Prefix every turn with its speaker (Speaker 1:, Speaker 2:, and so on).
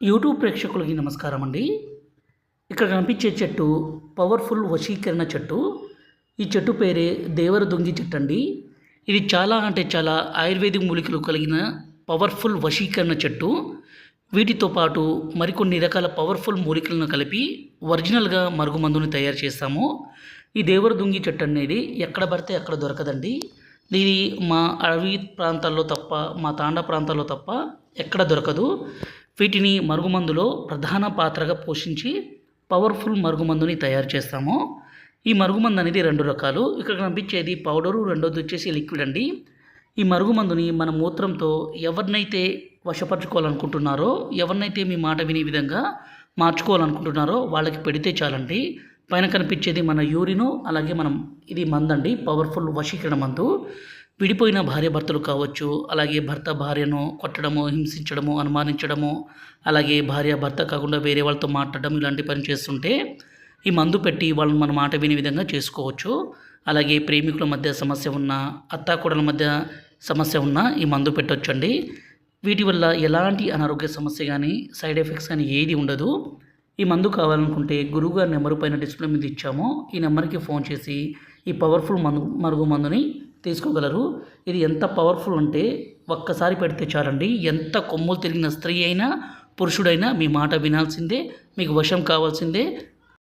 Speaker 1: YouTube ప్రేక్షకులకి నమస్కారం అండి ఇక్కడ కనిపించే చెట్టు పవర్ఫుల్ వశీకరణ చెట్టు. ఈ చెట్టు పేరే దేవర దొంగి చెట్టు అండి ఇది చాలా అంటే చాలా ఆయుర్వేదిక్ మూలికలు కలిగిన పవర్ఫుల్ వశీకరణ చెట్టు. వీటితో పాటు మరికొన్ని రకాల పవర్ఫుల్ మూలికలను కలిపి ఒరిజినల్గా మరుగుమందుని తయారు చేస్తాము. ఈ దేవర దుంగి చెట్టు అనేది ఎక్కడ పడితే అక్కడ దొరకదండి. ఇది మా అడవి ప్రాంతాల్లో తప్ప మా తాండా ప్రాంతాల్లో తప్ప ఎక్కడ దొరకదు. వీటిని మరుగుమందులో ప్రధాన పాత్రగా పోషించి పవర్ఫుల్ మరుగుమందుని తయారు చేస్తాము. ఈ మరుగుమందు అనేది రెండు రకాలు. ఇక్కడ కనిపించేది పౌడరు రెండోది వచ్చేసి లిక్విడ్ అండి. ఈ మరుగుమందుని మన మూత్రంతో ఎవరినైతే వశపరచుకోవాలనుకుంటున్నారో ఎవరినైతే మీ మాట వినే విధంగా మార్చుకోవాలనుకుంటున్నారో వాళ్ళకి పెడితే చాలండి. పైన కనిపించేది మన యూరిను అలాగే మనం ఇది మందండి పవర్ఫుల్ వశీకరణ మందు. విడిపోయిన భార్య భర్తలు కావచ్చు అలాగే భర్త భార్యను కొట్టడము హింసించడము అనుమానించడము అలాగే భార్య భర్త కాకుండా వేరే వాళ్ళతో మాట్లాడడం ఇలాంటి పని చేస్తుంటే ఈ మందు పెట్టి వాళ్ళని మన మాట వినే విధంగా చేసుకోవచ్చు. అలాగే ప్రేమికుల మధ్య సమస్య ఉన్న అత్తాకూడల మధ్య సమస్య ఉన్న ఈ మందు పెట్టొచ్చండి. వీటి వల్ల ఎలాంటి అనారోగ్య సమస్య కానీ సైడ్ ఎఫెక్ట్స్ కానీ ఏది ఉండదు. ఈ మందు కావాలనుకుంటే గురువుగారి నెంబర్ పైన డిస్ప్లే మీద ఇచ్చాము. ఈ నెంబర్కి ఫోన్ చేసి ఈ పవర్ఫుల్ మందు మరుగు మందుని తీసుకోగలరు. ఇది ఎంత పవర్ఫుల్ అంటే ఒక్కసారి పెడితే చాలండి. ఎంత కొమ్ములు తిరిగిన స్త్రీ అయినా పురుషుడైనా మీ మాట వినాల్సిందే మీకు వశం కావాల్సిందే.